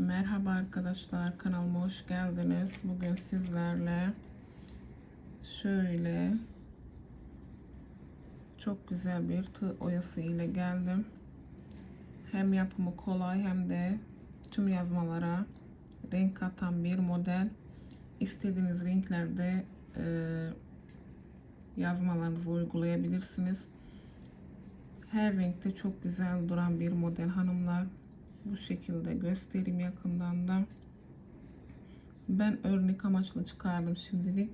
Merhaba arkadaşlar kanalıma hoş geldiniz. Bugün sizlerle şöyle çok güzel bir tığ oyası ile geldim. Hem yapımı kolay hem de tüm yazmalara renk katan bir model. İstediğiniz renklerde e, yazmalarınızı uygulayabilirsiniz. Her renkte çok güzel duran bir model hanımlar. Bu şekilde göstereyim yakından da. Ben örnek amaçlı çıkardım şimdilik.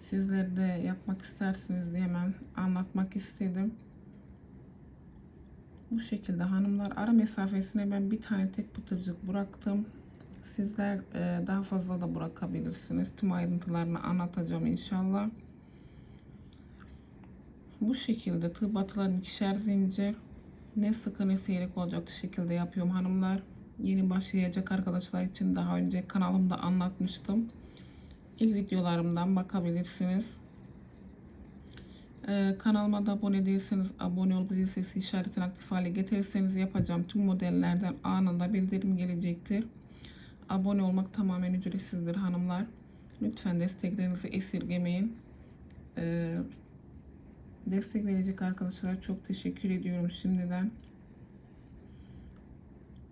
Sizler de yapmak istersiniz diye hemen anlatmak istedim. Bu şekilde hanımlar ara mesafesine ben bir tane tek pıtırcık bıraktım. Sizler e, daha fazla da bırakabilirsiniz. Tüm ayrıntılarını anlatacağım inşallah. Bu şekilde tığ batıların ikişer zincir ne sıkı ne seyrek olacak şekilde yapıyorum hanımlar. Yeni başlayacak arkadaşlar için daha önce kanalımda anlatmıştım. İlk videolarımdan bakabilirsiniz. Ee, kanalıma da abone değilseniz abone olup zil sesi işaretini aktif hale getirirseniz yapacağım tüm modellerden anında bildirim gelecektir. Abone olmak tamamen ücretsizdir hanımlar. Lütfen desteklerinizi esirgemeyin. Ee, Destek verecek arkadaşlara çok teşekkür ediyorum şimdiden.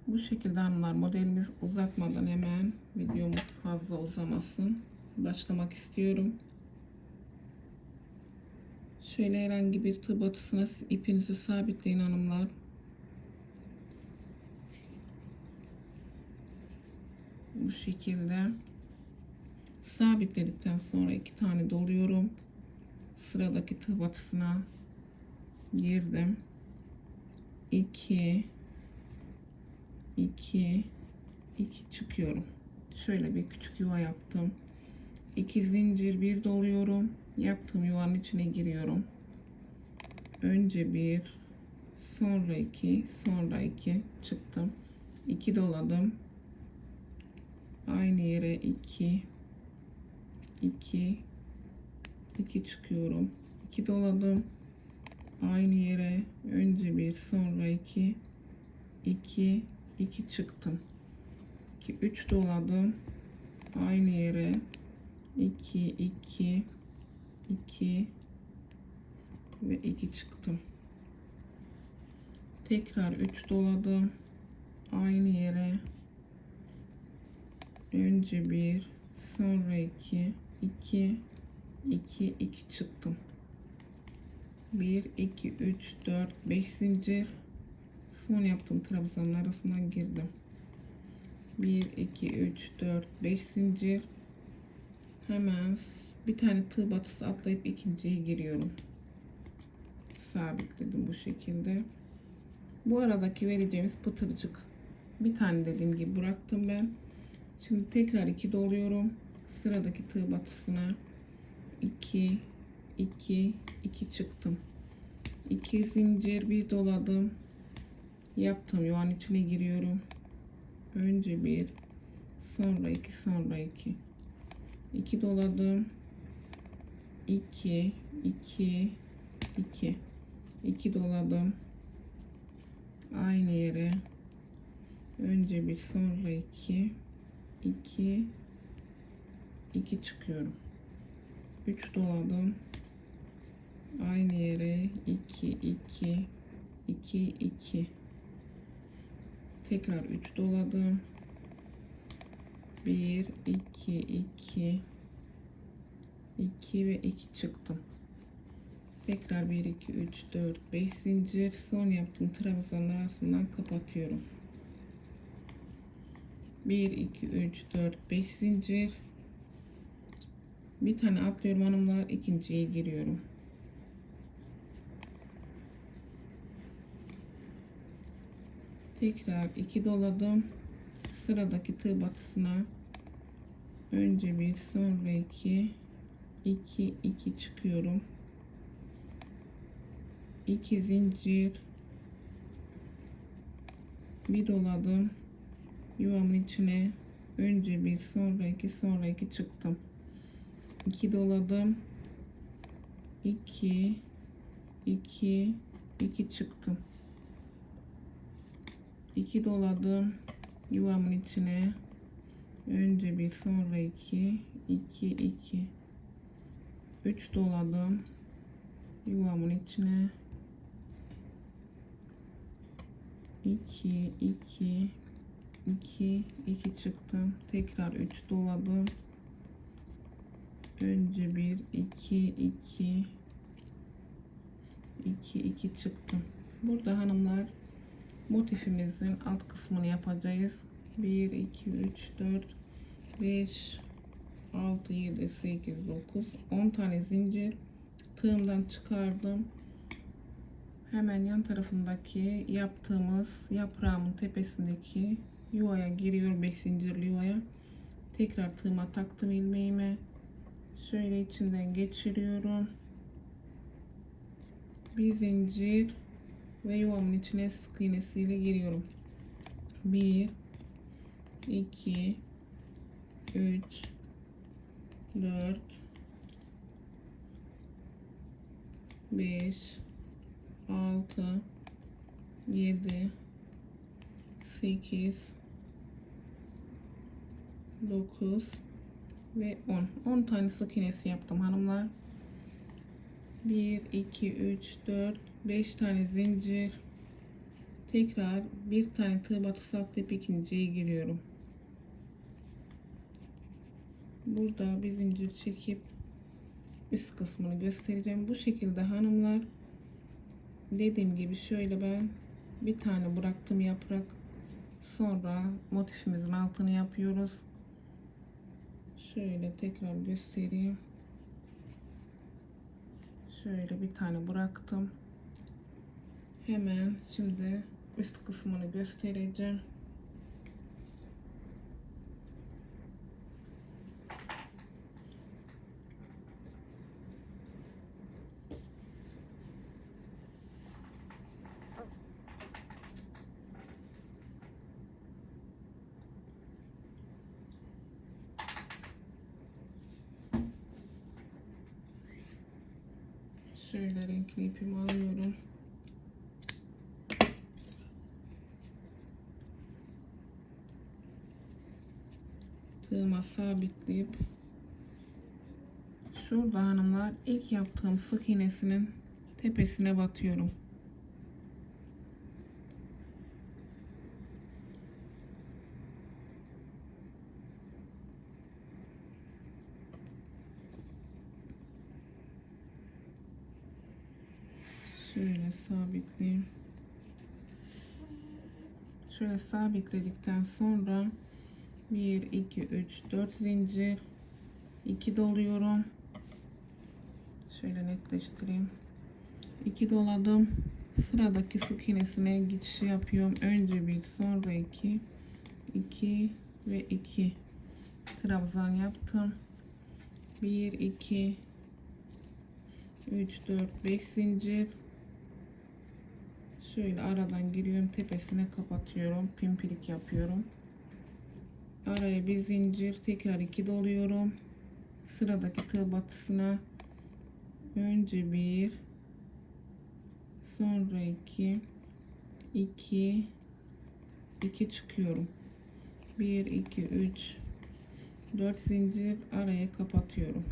Bu şekilde hanımlar modelimiz uzatmadan hemen videomuz fazla uzamasın. Başlamak istiyorum. Şöyle herhangi bir tığ batısına ipinizi sabitleyin hanımlar. Bu şekilde sabitledikten sonra iki tane doluyorum sıradaki tığ batısına girdim. 2 2 2 çıkıyorum. Şöyle bir küçük yuva yaptım. 2 zincir bir doluyorum. Yaptığım yuvanın içine giriyorum. Önce bir sonra iki sonra iki çıktım. 2 doladım. Aynı yere 2 2 2 çıkıyorum. 2 doladım. Aynı yere. Önce bir sonra 2 2 2 çıktım. 2 3 doladım. Aynı yere. 2 2 2 ve 2 çıktım. Tekrar 3 doladım. Aynı yere. Önce bir sonra 2 2 2 2 çıktım. 1 2 3 4 5 zincir son yaptığım trabzanın arasından girdim. 1 2 3 4 5 zincir hemen bir tane tığ batısı atlayıp ikinciye giriyorum. Sabitledim bu şekilde. Bu aradaki vereceğimiz pıtırcık. Bir tane dediğim gibi bıraktım ben. Şimdi tekrar 2 doluyorum. Sıradaki tığ batısına 2 2 2 çıktım. 2 zincir bir doladım. Yaptım yuvanın içine giriyorum. Önce bir sonra 2 sonra 2 2 doladım. 2 2 2 2 doladım. Aynı yere. Önce bir sonra 2 2 2 çıkıyorum 3 doladım aynı yere 2 2 2 2 tekrar 3 doladım. 1 2 2 2 ve 2 çıktım tekrar 1 2 3 4 5 zincir. Son yaptığım trabzanın arasından kapatıyorum. 1 2 3 4 5 zincir bir tane atlıyorum hanımlar ikinciye giriyorum. Tekrar iki doladım. Sıradaki tığ batısına önce bir sonra iki. İki iki çıkıyorum. İki zincir. Bir doladım. Yuvamın içine önce bir sonra iki sonra iki çıktım 2 doladım. 2 2 2 çıktım. 2 doladım yuvamın içine. Önce bir sonra iki iki iki. Üç doladım yuvamın içine. 2 2 2 2 çıktım. Tekrar 3 doladım önce bir 2 2 2 2 çıktım burada hanımlar motifimizin alt kısmını yapacağız. 1 2 3 4 5 6 7 8 9 10 tane zincir tığımdan çıkardım. Hemen yan tarafındaki yaptığımız yaprağımın tepesindeki yuvaya giriyor 5 zincirli yuvaya. Tekrar tığıma taktım ilmeğime şöyle içinden geçiriyorum. Bir zincir ve yuvamın içine sık iğnesiyle giriyorum. 1 2 3 4 5 6 7 8 9 ve 10 10 tane sık iğnesi yaptım hanımlar. 1 2 3 4 5 tane zincir. Tekrar bir tane tığ batısı atlayıp ikinciye giriyorum. Burada bir zincir çekip üst kısmını göstereceğim. Bu şekilde hanımlar. Dediğim gibi şöyle ben bir tane bıraktım yaprak. Sonra motifimizin altını yapıyoruz şöyle tekrar göstereyim. Şöyle bir tane bıraktım. Hemen şimdi üst kısmını göstereceğim Şöyle renkli ipimi alıyorum. Tığıma sabitleyip şurada hanımlar ilk yaptığım sık iğnesinin tepesine batıyorum. Şöyle sabitleyeyim. Şöyle sabitledikten sonra 1 2 3 4 zincir 2 doluyorum. Şöyle netleştireyim. 2 doladım. Sıradaki sık iğnesine geçiş yapıyorum. Önce bir sonra 2 2 ve 2 trabzan yaptım. 1 2 3 4 5 zincir Şöyle aradan giriyorum tepesine kapatıyorum. Pimpirik yapıyorum. Araya bir zincir tekrar iki doluyorum. Sıradaki tığ batısına önce bir sonra iki iki iki çıkıyorum. Bir iki üç dört zincir araya kapatıyorum.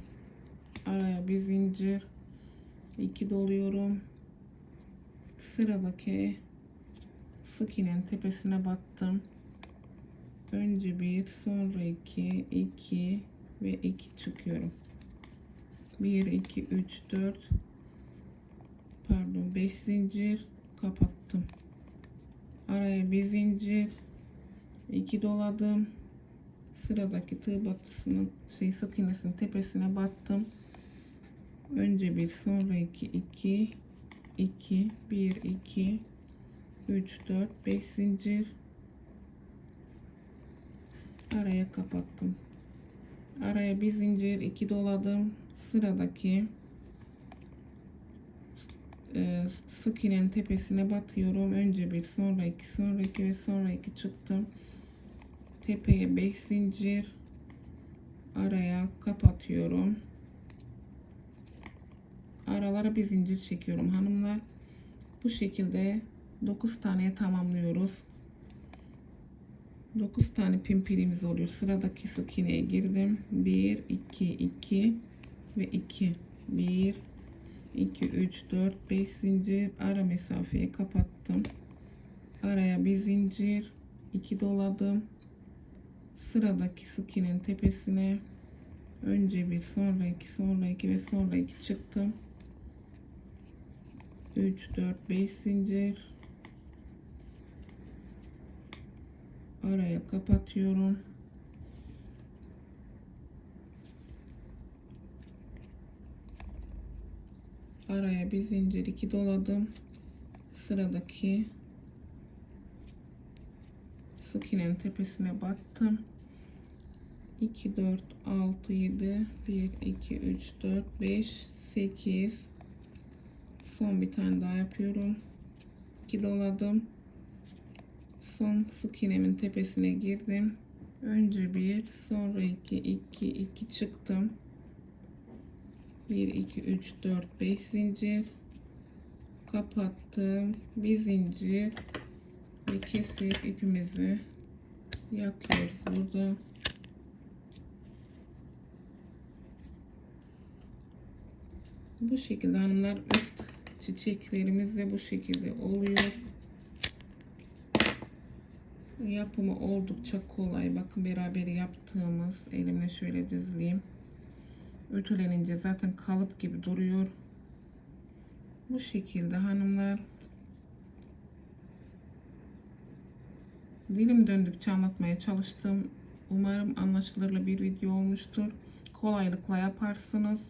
Araya bir zincir iki doluyorum sıradaki sık iğnenin tepesine battım. Önce bir, sonra iki, iki ve iki çıkıyorum. Bir, iki, üç, dört, pardon beş zincir kapattım. Araya bir zincir, iki doladım. Sıradaki tığ batısının şey sık iğnesinin tepesine battım. Önce bir, sonra iki, iki 2 1 2 3 4 5 zincir. Araya kapattım. Araya bir zincir iki doladım. Sıradaki e, sık iğnenin tepesine batıyorum. Önce bir sonra iki sonra iki ve sonra iki çıktım. Tepeye 5 zincir. Araya kapatıyorum aralara bir zincir çekiyorum hanımlar bu şekilde 9 tane tamamlıyoruz 9 tane pimpirimiz oluyor. Sıradaki sık iğneye girdim. 1, 2, 2 ve 2. 1, 2, 3, 4, 5 zincir. Ara mesafeyi kapattım. Araya bir zincir. 2 doladım. Sıradaki sık iğnenin tepesine önce bir sonra iki sonra iki ve sonra iki çıktım. 3, 4, 5 zincir. Araya kapatıyorum. Araya bir zincir iki doladım. Sıradaki sık iğnenin tepesine battım. 2 4 6 7 1 2 3 4 5 8 son bir tane daha yapıyorum. 2 doladım. Son sık iğnemin tepesine girdim. Önce bir, sonra iki, iki, iki çıktım. 1 2 3 4 5 zincir kapattım. Bir zincir ve kesip ipimizi yakıyoruz burada. Bu şekilde hanımlar üst çiçeklerimiz de bu şekilde oluyor. Yapımı oldukça kolay. Bakın beraber yaptığımız elimle şöyle düzleyeyim. Ütülenince zaten kalıp gibi duruyor. Bu şekilde hanımlar. Dilim döndükçe anlatmaya çalıştım. Umarım anlaşılır bir video olmuştur. Kolaylıkla yaparsınız.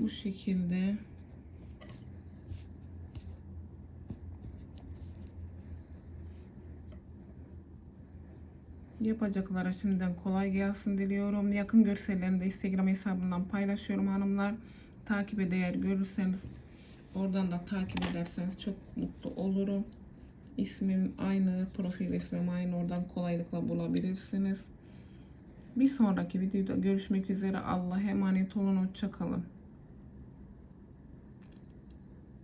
Bu şekilde. Yapacaklara şimdiden kolay gelsin diliyorum. Yakın görsellerini de Instagram hesabından paylaşıyorum hanımlar. Takibe değer görürseniz oradan da takip ederseniz çok mutlu olurum. İsmim aynı, profil ismim aynı. Oradan kolaylıkla bulabilirsiniz. Bir sonraki videoda görüşmek üzere. Allah'a emanet olun. Hoşçakalın.